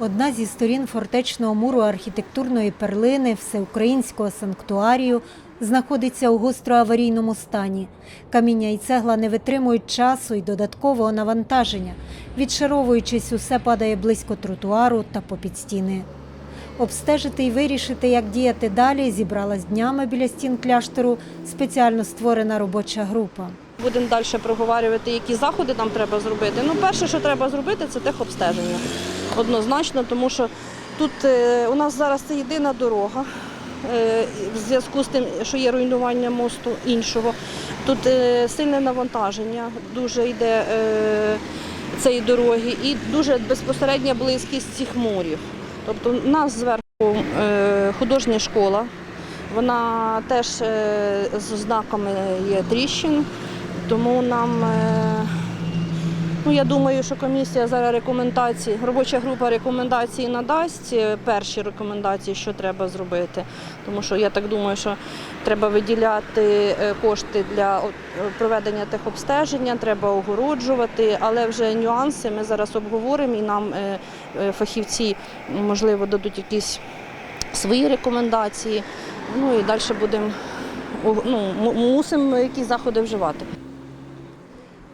Одна зі сторін фортечного муру архітектурної перлини всеукраїнського санктуарію знаходиться у гостроаварійному стані. Каміння і цегла не витримують часу і додаткового навантаження. Відшаровуючись, усе падає близько тротуару та попід стіни. Обстежити і вирішити, як діяти далі, зібралась днями біля стін кляштору спеціально створена робоча група. Будемо далі проговорювати, які заходи нам треба зробити. Ну, перше, що треба зробити, це техобстеження. Однозначно, тому що тут е, у нас зараз це єдина дорога. е, В зв'язку з тим, що є руйнування мосту іншого, тут е, сильне навантаження дуже йде цієї дороги і дуже безпосередня близькість цих мурів. Тобто у нас зверху художня школа, вона теж з ознаками є тріщин, тому нам, ну я думаю, що комісія зараз рекомендації, робоча група рекомендації надасть е, перші рекомендації, що треба зробити. Тому що я так думаю, що треба виділяти е, кошти для е, проведення техобстеження, треба огороджувати, але вже нюанси ми зараз обговоримо і нам фахівці можливо дадуть якісь свої рекомендації. Ну і далі будемо ну, мусимо якісь заходи вживати.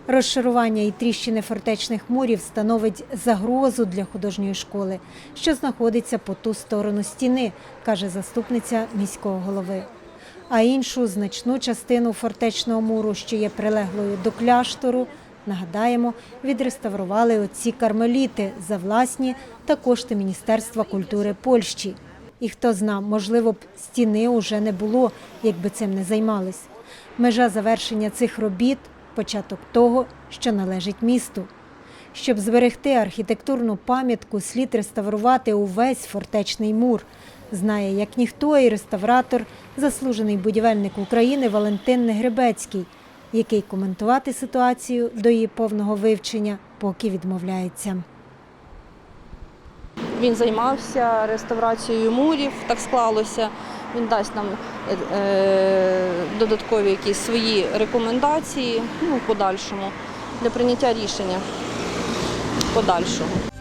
Розшарування і тріщини фортечних мурів становить загрозу для художньої школи, що знаходиться по ту сторону стіни, каже заступниця міського голови. А іншу значну частину фортечного муру, що є прилеглою до кляштору, нагадаємо, відреставрували отці кармеліти за власні та кошти Міністерства культури Польщі. І хто зна, можливо б стіни уже не було, якби цим не займались. Межа завершення цих робіт початок того, що належить місту. Щоб зберегти архітектурну пам'ятку, слід реставрувати увесь фортечний мур. Знає як ніхто і реставратор, заслужений будівельник України Валентин Негребецький, який коментувати ситуацію до її повного вивчення поки відмовляється. Він займався реставрацією мурів, так склалося. Він дасть нам е, е, додаткові якісь свої рекомендації ну, в подальшому для прийняття рішення подальшого.